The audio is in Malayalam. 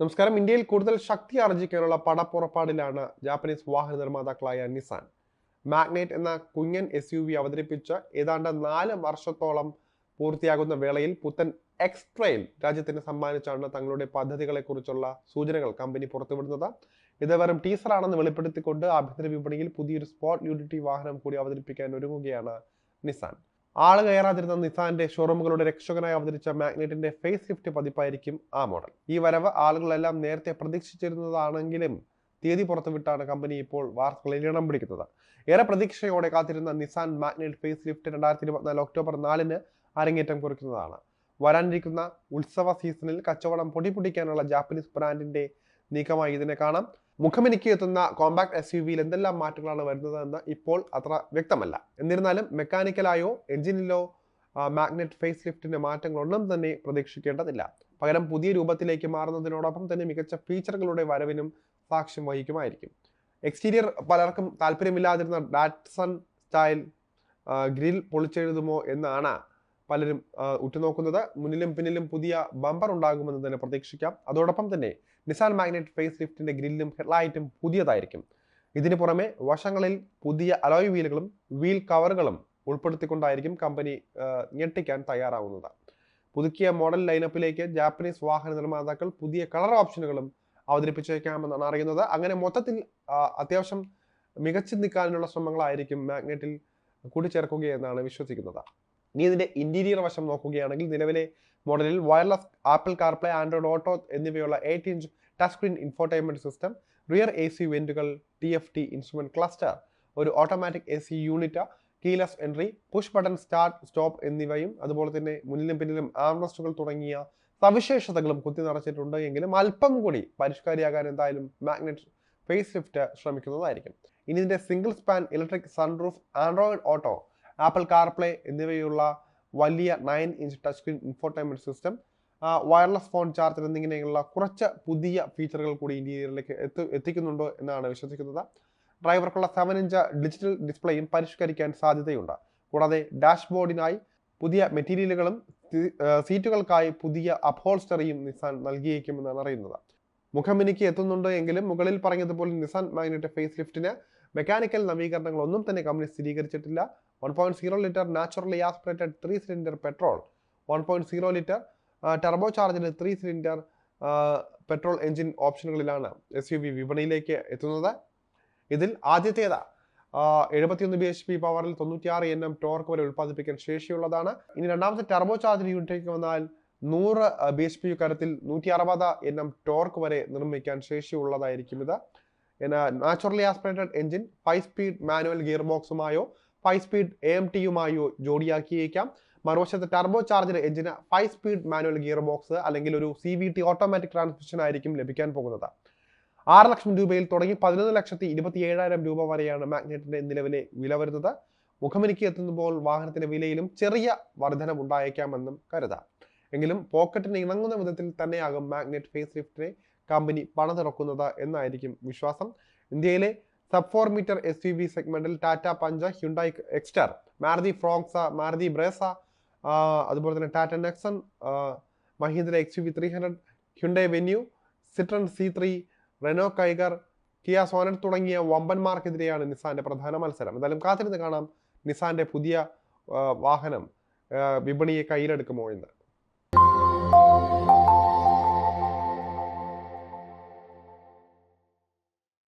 നമസ്കാരം. ഇന്ത്യയിൽ കൂടുതൽ ശക്തി ആർജിക്കാനുള്ള പടപ്പുറപ്പാടിലാണ് ജാപ്പനീസ് വാഹന നിർമ്മാതാക്കളായ നിസാൻ മാഗ്നേറ്റ് എന്ന കുഞ്ഞൻ എസ് യു വി അവതരിപ്പിച്ച് ഏതാണ്ട് നാല് വർഷത്തോളം പൂർത്തിയാകുന്ന വേളയിൽ പുത്തൻ എക്സ് ട്രെയിൽ രാജ്യത്തിന് സമ്മാനിച്ചാണ് തങ്ങളുടെ പദ്ധതികളെക്കുറിച്ചുള്ള സൂചനകൾ കമ്പനി പുറത്തുവിടുന്നത്. ഇത് വെറും ടീസറാണെന്ന് വെളിപ്പെടുത്തിക്കൊണ്ട് ആഭ്യന്തര വിപണിയിൽ പുതിയൊരു സ്പോട്ട് യൂട്ടിലിറ്റി വാഹനം കൂടി അവതരിപ്പിക്കാൻ ഒരുങ്ങുകയാണ് നിസാൻ ആൾ കയറാതിരുന്ന നിസാന്റെ ഷോറൂമുകളുടെ രക്ഷകനായി അവതരിച്ച മാഗ്നറ്റിന്റെ ഫേസ് ലിഫ്റ്റ് പതിപ്പായിരിക്കും ആ മോഡൽ. ഈ വരവ് ആളുകളെല്ലാം നേരത്തെ പ്രതീക്ഷിച്ചിരുന്നതാണെങ്കിലും തീയതി പുറത്തുവിട്ടാണ് കമ്പനി ഇപ്പോൾ വാർത്തകളിൽ ഇടം പിടിക്കുന്നത്. ഏറെ പ്രതീക്ഷയോടെ കാത്തിരുന്ന നിസാൻ മാഗ്നറ്റ് ഫേസ് ലിഫ്റ്റ് രണ്ടായിരത്തി ഇരുപത്തിനാല് ഒക്ടോബർ നാലിന് അരങ്ങേറ്റം കുറിക്കുന്നതാണ്. വരാനിരിക്കുന്ന ഉത്സവ സീസണിൽ കച്ചവടം പൊടിപൊടിക്കാനുള്ള ജാപ്പനീസ് ബ്രാൻഡിന്റെ നീക്കമായി ഇതിനെ കാണാം. മുഖമിനിക്ക് എത്തുന്ന കോമ്പാക്ട് എസ് യു വിയിൽ എന്തെല്ലാം മാറ്റങ്ങളാണ് വരുന്നതെന്ന് ഇപ്പോൾ അത്ര വ്യക്തമല്ല. എന്നിരുന്നാലും മെക്കാനിക്കലായോ എഞ്ചിനിലോ മാഗ്നറ്റ് ഫേസ് ലിഫ്റ്റിന്റെ മാറ്റങ്ങളൊന്നും തന്നെ പ്രതീക്ഷിക്കേണ്ടതില്ല. പകരം പുതിയ രൂപത്തിലേക്ക് മാറുന്നതിനോടൊപ്പം തന്നെ മികച്ച ഫീച്ചറുകളുടെ വരവിനും സാക്ഷ്യം വഹിക്കുമായിരിക്കും. എക്സ്റ്റീരിയർ പലർക്കും താല്പര്യമില്ലാതിരുന്ന ഡാറ്റ്സൺ സ്റ്റൈൽ ഗ്രിൽ പൊളിച്ചെഴുതുമോ എന്നാണ് പലരും ഉറ്റുനോക്കുന്നത്. മുന്നിലും പിന്നിലും പുതിയ ബമ്പർ ഉണ്ടാകുമെന്ന് തന്നെ പ്രതീക്ഷിക്കാം. അതോടൊപ്പം തന്നെ നിസാൻ മാഗ്നറ്റ് ഫേസ് ലിഫ്റ്റിന്റെ ഗ്രില്ലും ഹെഡ്ലൈറ്റും പുതിയതായിരിക്കും. ഇതിന് പുറമെ വശങ്ങളിൽ പുതിയ അലോയ് വീലുകളും വീൽ കവറുകളും ഉൾപ്പെടുത്തിക്കൊണ്ടായിരിക്കും കമ്പനി ഞെട്ടിക്കാൻ തയ്യാറാവുന്നത്. പുതുക്കിയ മോഡൽ ലൈനപ്പിലേക്ക് ജാപ്പനീസ് വാഹന നിർമ്മാതാക്കൾ പുതിയ കളർ ഓപ്ഷനുകളും അവതരിപ്പിച്ചേക്കാമെന്നാണ് അറിയുന്നത്. അങ്ങനെ മൊത്തത്തിൽ അത്യാവശ്യം മികച്ചു നിൽക്കാനുള്ള ശ്രമങ്ങളായിരിക്കും മാഗ്നറ്റിൽ കൂട്ടിച്ചേർക്കുകയെന്നാണ് വിശ്വസിക്കുന്നത്. ഇനി ഇതിന്റെ ഇന്റീരിയർ വശം നോക്കുകയാണെങ്കിൽ നിലവിലെ മോഡലിൽ wireless Apple CarPlay Android Auto എന്നിവയുള്ള eight inch touch screen infotainment system rear A C വെന്റുകൾ T F T instrument cluster ഒരു automatic A C unit keyless entry push button start stop എന്നിവയും അതുപോലെ തന്നെ മുന്നിലും പിന്നിലും ആംറസ്റ്റുകൾ തുടങ്ങിയ സവിശേഷതകളും കുത്തി നിറച്ചിട്ടുണ്ട് എങ്കിലും അല്പം കൂടി പരിഷ്കാരിയാകാൻ എന്തായാലും മാഗ്നറ്റ് ഫേസ് ലിഫ്റ്റ് ശ്രമിക്കുന്നതായിരിക്കും. ഇനി ഇതിന്റെ single span electric sunroof Android Auto Apple CarPlay എന്നിവയുള്ള വലിയ nine inch touch screen infotainment system wireless phone charger എന്നിങ്ങനെയുള്ള കുറച്ച് പുതിയ ഫീച്ചറുകൾ കൂടി ഇന്റീരിയറിലേക്ക് എത്തി എത്തിക്കുന്നുണ്ടോ എന്നാണ് വിശ്വസിക്കുന്നത്. ഡ്രൈവർക്കുള്ള സെവൻ ഇഞ്ച് ഡിജിറ്റൽ ഡിസ്പ്ലേയും പരിഷ്കരിക്കാൻ സാധ്യതയുണ്ട്. കൂടാതെ ഡാഷ്ബോർഡിനായി പുതിയ മെറ്റീരിയലുകളും സീറ്റുകൾക്കായി പുതിയ അപ്ഹോൾസ്റ്ററിയും നിസാൻ നൽകിയേക്കുമെന്നാണ് അറിയുന്നത്. മുഖമിനിക്ക് എത്തുന്നുണ്ട് എങ്കിലും മുകളിൽ പറഞ്ഞതുപോലെ നിസാൻ മാഗ്നറ്റ് ഫേസ് ലിഫ്റ്റിന് മെക്കാനിക്കൽ നവീകരണങ്ങളൊന്നും തന്നെ കമ്പനി സ്ഥിരീകരിച്ചിട്ടില്ല. One point zero litre naturally aspirated three cylinder petrol one point zero litre turbo ചാർജിന് three cylinder petrol engine ഓപ്ഷനുകളിലാണ് എസ് യു വി വിപണിയിലേക്ക് എത്തുന്നത്. ഇതിൽ ആദ്യത്തേത് എഴുപത്തിയൊന്ന് ബി എച്ച് പി പവറിൽ തൊണ്ണൂറ്റിയാറ് എൻ എം ടോർക്ക് വരെ ഉൽപ്പാദിപ്പിക്കാൻ ശേഷിയുള്ളതാണ്. ഇനി രണ്ടാമത്തെ ടർബോ ചാർജ് യൂണിറ്റിലേക്ക് വന്നാൽ നൂറ് ബി എച്ച് പി കരത്തിൽ നൂറ്റി അറുപത് എൻ എം ടോർക്ക് വരെ നിർമ്മിക്കാൻ ശേഷിയുള്ളതായിരിക്കും ഇത്. Naturally aspirated engine five speed manual gear ബോക്സുമായോ five speed A M ടിയുമായോ ജോഡിയാക്കിയേക്കാം. മറുവശത്ത് ടർബോ ചാർജർ എഞ്ചിന് five speed manual gear box അല്ലെങ്കിൽ ഒരു C V T automatic transmission ആയിരിക്കും ലഭിക്കാൻ പോകുന്നത്. ആറ് ലക്ഷം രൂപയിൽ തുടങ്ങി പതിനൊന്ന് ലക്ഷത്തി ഇരുപത്തി ഏഴായിരം രൂപ വരെയാണ് മാഗ്നറ്റിന്റെ നിലവിലെ വില വരുന്നത്. മുഖമിനിക്ക് എത്തുമ്പോൾ വാഹനത്തിന്റെ വിലയിലും ചെറിയ വർധനം ഉണ്ടായേക്കാമെന്നും കരുതാം. എങ്കിലും പോക്കറ്റിന് ഇണങ്ങുന്ന വിധത്തിൽ തന്നെയാകും മാഗ്നറ്റ് ഫേസ് ലിഫ്റ്റിനെ കമ്പനി പണതിറക്കുന്നത് എന്നായിരിക്കും വിശ്വാസം. ഇന്ത്യയിലെ sub four metre S U V സെഗ്മെന്റിൽ Tata Punch Hyundai Exter Maruti Fronx Maruti Brezza അതുപോലെ തന്നെ Tata Nexon Mahindra X U V three hundred Hyundai Venue Citroen C three Renault Kiger Kia Sonet തുടങ്ങിയ വമ്പന്മാർക്കെതിരെയാണ് നിസാന്റെ പ്രധാന മത്സരം. എന്തായാലും കാത്തിരുന്ന് കാണാം നിസാന്റെ പുതിയ വാഹനം വിപണിയെ കയ്യിലെടുക്കുമോ എന്ന്.